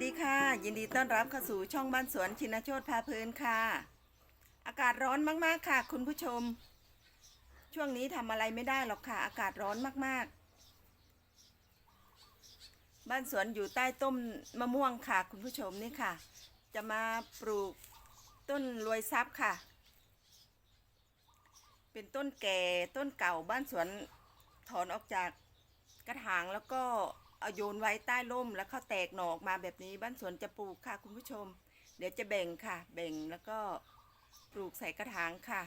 ดีค่ะ ยินดีต้อนรับเข้าสู่ช่องบ้านสวนชินโชตพาเพลินค่ะ อากาศร้อนมากๆค่ะ คุณผู้ชม ช่วงนี้ทำอะไรไม่ได้หรอกค่ะ อากาศร้อนมากๆ บ้านสวนอยู่ใต้ต้นมะม่วงค่ะ คุณผู้ชมนี่ค่ะ จะมาปลูกต้นรวยทรัพย์ค่ะ เป็นต้นแก่ต้นเก่าบ้านสวนถอนออกจากกระถางแล้วก็ เอาโยนไว้ใต้ร่มแล้วเขาแตกหนอกมาแบบนี้บ้านสวนจะปลูกค่ะ คุณผู้ชม เดี๋ยวจะแบ่งค่ะ แบ่งแล้วก็ปลูกใส่กระถางค่ะ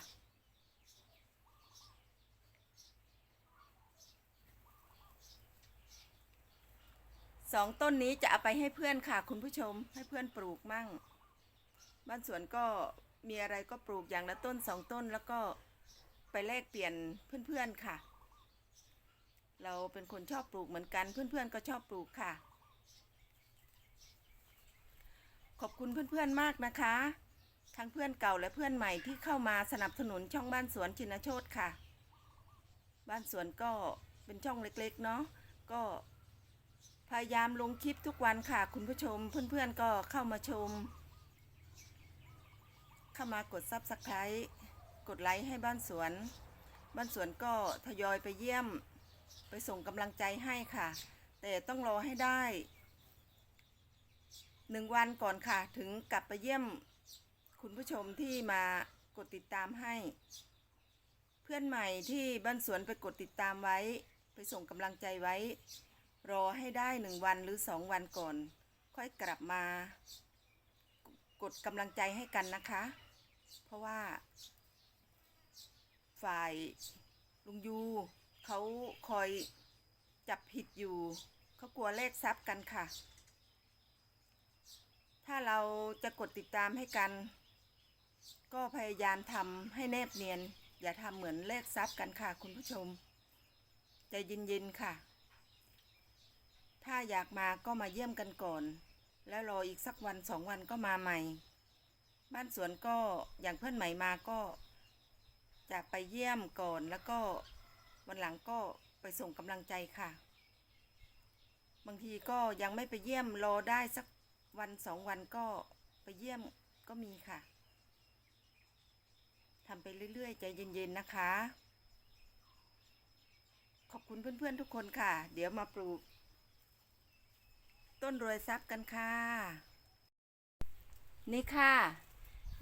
สองต้นนี้จะเอาไปให้เพื่อนค่ะ คุณผู้ชมให้เพื่อนปลูกมั่ง บ้านสวนก็มีอะไรก็ปลูกอย่างละต้นสองต้นแล้วก็ไปแลกเปลี่ยนเพื่อนๆค่ะ เราเป็นคนชอบปลูกเหมือนกัน เพื่อนๆก็ชอบปลูกค่ะ ขอบคุณเพื่อนๆมากนะคะ ทั้งเพื่อนเก่าและเพื่อนใหม่ที่เข้ามาสนับสนุนช่องบ้านสวนชินโชตค่ะ บ้านสวนก็เป็นช่องเล็กๆเนาะก็พยายามลงคลิปทุกวันค่ะ คุณผู้ชมเพื่อนๆก็เข้ามาชม เข้ามากดซับสไครต์กดไลค์ให้บ้านสวน บ้านสวนก็ทยอยไปเยี่ยม ส่งกำลังใจให้ค่ะ แต่ต้องรอให้ได้หนึ่งวันก่อนค่ะ ถึงกลับไปเยี่ยมคุณผู้ชมที่มากดติดตามให้ เพื่อนใหม่ที่บ้านสวนไปกดติดตามไว้ ไปส่งกำลังใจไว้ รอให้ได้หนึ่งวันหรือสองวันก่อน ค่อยกลับมา กดกำลังใจให้กันนะคะ เพราะว่า ฝ่ายลุงยู เขาคอยจับผิดอยู่ เขากลัวเลขทรัพย์กันค่ะ ถ้าเราจะกดติดตามให้กัน ก็พยายามทำให้แนบเนียน อย่าทำเหมือนเลขทรัพย์กันค่ะ คุณผู้ชมใจเย็นๆค่ะ ถ้าอยากมาก็มาเยี่ยมกันก่อน แล้วรออีกสักวันสองวันก็มาใหม่ บ้านสวนก็อย่างเพื่อนใหม่มาก็จะไปเยี่ยมก่อนแล้วก็ วันหลังก็ไปส่งกำลังใจค่ะ บางทีก็ยังไม่ไปเยี่ยมรอได้สักวันสองวันก็ไปเยี่ยมก็มีค่ะทำไปเรื่อยๆ ใจเย็นๆนะคะ ขอบคุณเพื่อนๆทุกคนค่ะ เดี๋ยวมาปลูก ต้นรวยทรัพย์กันค่ะ นี่ค่ะ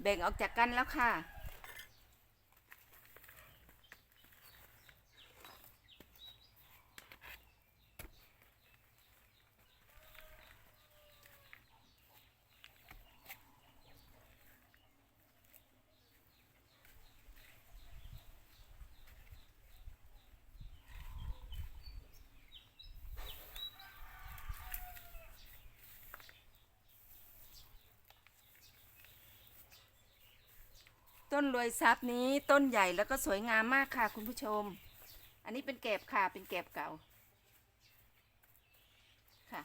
แบ่งออกจากกันแล้วค่ะ ต้นรวยทรัพย์นี้ต้นใหญ่แล้วก็สวยงามมากค่ะ คุณผู้ชม อันนี้เป็นแกบค่ะเป็นแกบเก่า ค่ะ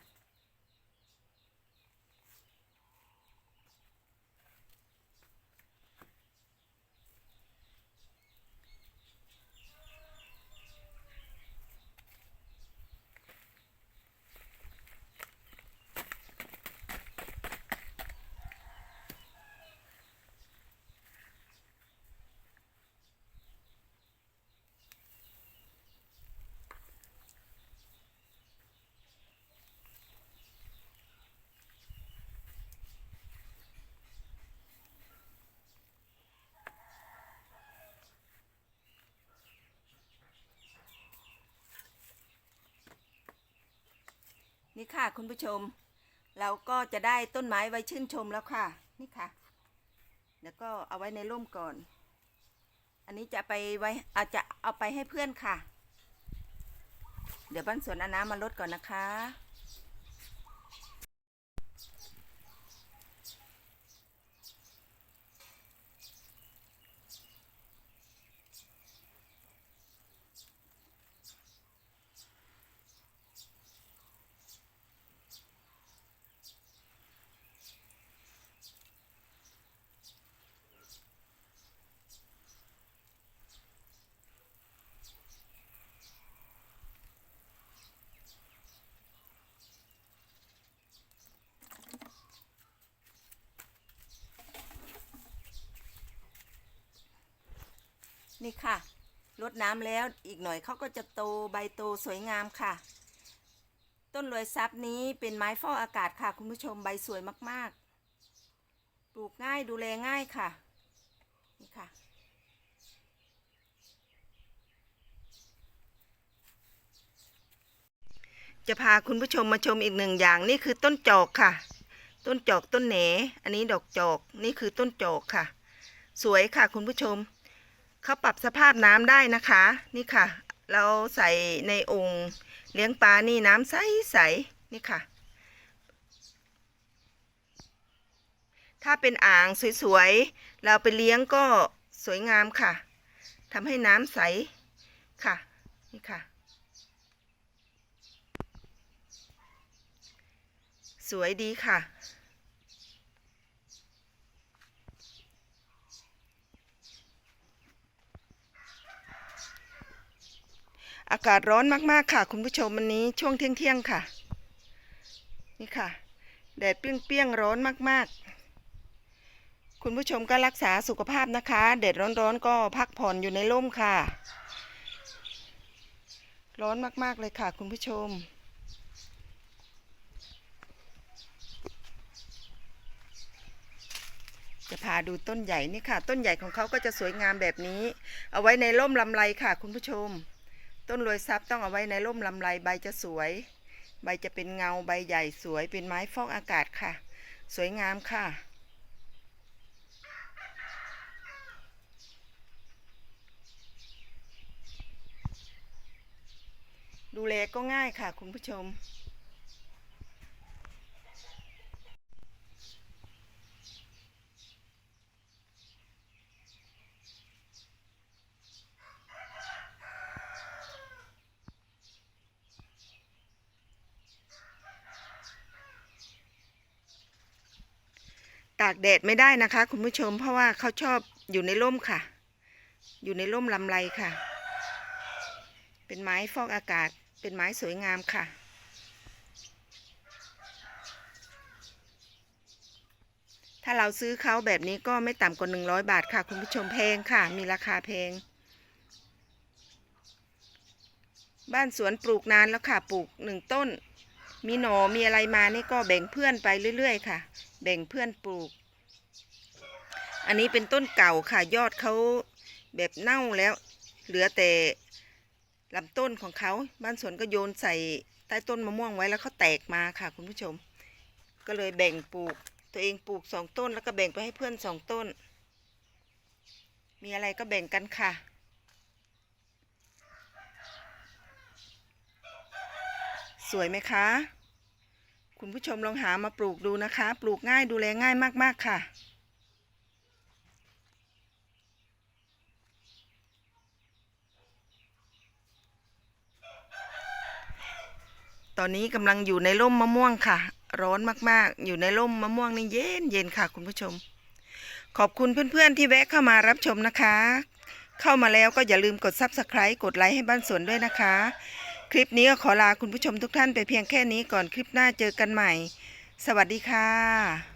นี่ค่ะคุณผู้ชม เราก็จะได้ต้นไม้ไว้ชื่นชมแล้วค่ะ นี่ค่ะ แล้วก็เอาไว้ในร่มก่อน อันนี้จะไปไว้อาจจะเอาไปให้เพื่อนค่ะ เดี๋ยวบ้านสวนอาน้ำมาลดก่อนนะคะ นี่ค่ะรดน้ำแล้วอีกหน่อยเขาก็จะโตใบโตสวยงามค่ะ ต้นรวยซับนี้เป็นไม้ฟอกอากาศค่ะ คุณผู้ชมใบสวยมากๆ ปลูกง่ายดูแลง่ายค่ะ นี่ค่ะ จะพาคุณผู้ชมมาชมอีกหนึ่งอย่างนี่คือต้นจอกค่ะ ต้นจอกต้นแหน อันนี้ดอกจอกนี่คือต้นจอกค่ะ สวยค่ะคุณผู้ชม เขาปรับสภาพน้ำได้นะคะ นี่ค่ะ เราใส่ในองค์เลี้ยงปลานี่น้ำใสใสนี่ค่ะ ถ้าเป็นอ่างสวยๆ เราไปเลี้ยงก็สวยงามค่ะทำให้น้ำใสค่ะ นี่ค่ะ สวยดีค่ะ อากาศร้อนมากๆค่ะ คุณผู้ชมวันนี้ช่วงเที่ยงๆค่ะ นี่ค่ะ แดดเปรี้ยงๆร้อนมากๆ คุณผู้ชมก็รักษาสุขภาพนะคะแดดร้อนๆก็พักผ่อนอยู่ในร่มค่ะ ร้อนมากๆเลยค่ะ คุณผู้ชมจะพาดูต้นใหญ่นี่ค่ะ ต้นใหญ่ของเขาก็จะสวยงามแบบนี้ เอาไว้ในร่มลำไรค่ะ คุณผู้ชม ต้นรวยซับต้องเอาไว้ในร่มลำไรใบจะสวย ใบจะเป็นเงาใบใหญ่สวยเป็นไม้ฟอกอากาศค่ะ สวยงามค่ะ ดูแลก็ง่ายค่ะคุณผู้ชมากแดดไม่ได้นะคะ คุณผู้ชมเพราะว่าเขาชอบอยู่ในร่มค่ะ อยู่ในร่มลำไรค่ะ เป็นไม้ฟอกอากาศ เป็นไม้สวยงามค่ะ ถ้าเราซื้อเขาแบบนี้ก็ไม่ต่ำกว่า100บาทค่ะ คุณผู้ชมแพงค่ะ มีราคาแพงบ้านสวนปลูกนานแล้วค่ะปลูกหนึ่งต้น มีหนอมีอะไรมานี่ก็แบ่งเพื่อนไปเรื่อย ๆ ค่ะ แบ่งเพื่อนปลูก อันนี้เป็นต้นเก่าค่ะยอดเขาแบบเน่าแล้ว เหลือแต่ลำต้นของเขาบ้านสวนก็โยนใส่ใต้ต้นมะม่วงไว้แล้วเขาแตกมาค่ะ คุณผู้ชม ก็เลยแบ่งปลูก ตัวเองปลูกสองต้นแล้วก็แบ่งไปให้เพื่อนสองต้น มีอะไรก็แบ่งกันค่ะสวยไหมคะ คุณผู้ชมลองหามาปลูกดูนะคะ ปลูกง่ายดูแลง่ายมาก ๆ ค่ะ ตอนนี้กำลังอยู่ในร่มมะม่วงค่ะ ร้อนมากๆ อยู่ในร่มมะม่วงนี่เย็นเย็นค่ะคุณผู้ชม ขอบคุณเพื่อนๆที่แวะเข้ามารับชมนะคะ เข้ามาแล้วก็อย่าลืมกดซับสไคร b ์กดไลค์ให้บ้านสวนด้วยนะคะ คลิปนี้ก็ขอลาคุณผู้ชมทุกท่านไปเพียงแค่นี้ก่อนคลิปหน้าเจอกันใหม่ สวัสดีค่ะ